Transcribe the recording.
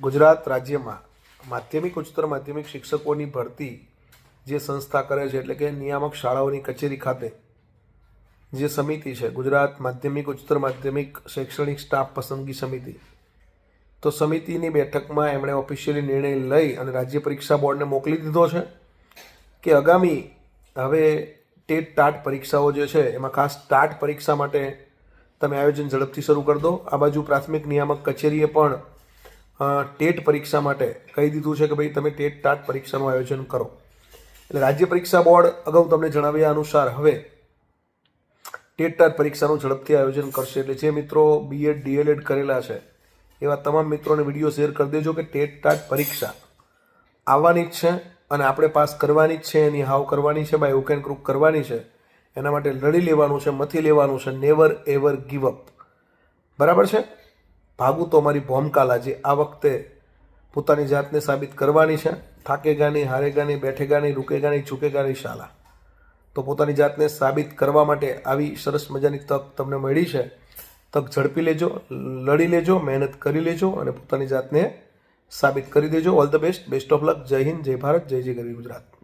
ગુજરાત રાજ્યમાં માધ્યમિક, ઉચ્ચતર માધ્યમિક શિક્ષકોની ભરતી જે સંસ્થા કરે છે, એટલે કે નિયામક શાળાઓની કચેરી ખાતે જે સમિતિ છે, ગુજરાત માધ્યમિક, ઉચ્ચતર માધ્યમિક શૈક્ષણિક સ્ટાફ પસંદગી સમિતિ. તો સમિતિની બેઠકમાં એમણે ઓફિશિયલી નિર્ણય લઈ અને રાજ્ય પરીક્ષા બોર્ડને મોકલી દીધો છે કે આગામી હવે ટેટ ટાટ પરીક્ષાઓ જે છે, એમાં ખાસ ટાટ પરીક્ષા માટે તમે આયોજન ઝડપથી શરૂ કરી દો. આ બાજુ પ્રાથમિક નિયામક કચેરીએ પણ ટેટ પરીક્ષા માટે કહી દીધું છે કે ભાઈ તમે ટેટ ટાટ પરીક્ષાનું આયોજન કરો. એટલે રાજ્ય પરીક્ષા બોર્ડ અગાઉ તમને જણાવ્યા અનુસાર હવે ટેટ ટાટ પરીક્ષાનું ઝડપથી આયોજન કરશે. એટલે જે મિત્રો બીએડ ડીએલએડ કરેલા છે, એવા તમામ મિત્રોને વીડિયો શેર કરી દેજો કે ટેટ ટાટ પરીક્ષા આવવાની જ છે અને આપણે પાસ કરવાની જ છે, એની હાવ કરવાની છે બાય હુક એન્ડ કરવાની છે. એના માટે લડી લેવાનું છે, મથી લેવાનું છે નેવર એવર ગીવ અપ બરાબર છે? ભાગું તો અમારી ભોમકાલા જે આ વખતે પોતાની જાતને સાબિત કરવાની છે. થાકે ગાની હારેગા નહીં બેઠેગા નહીં રૂકેગા નહીં ઝૂકેગા નહીં શાલા. તો પોતાની જાતને સાબિત કરવા માટે આવી સરસ મજાની તક તમને મળી છે. તક ઝડપી લેજો, લડી લેજો, મહેનત કરી લેજો અને પોતાની જાતને સાબિત કરી દેજો. All the best best of luck Jai Hind, જય ભારત, જય જય ગરવી ગુજરાત.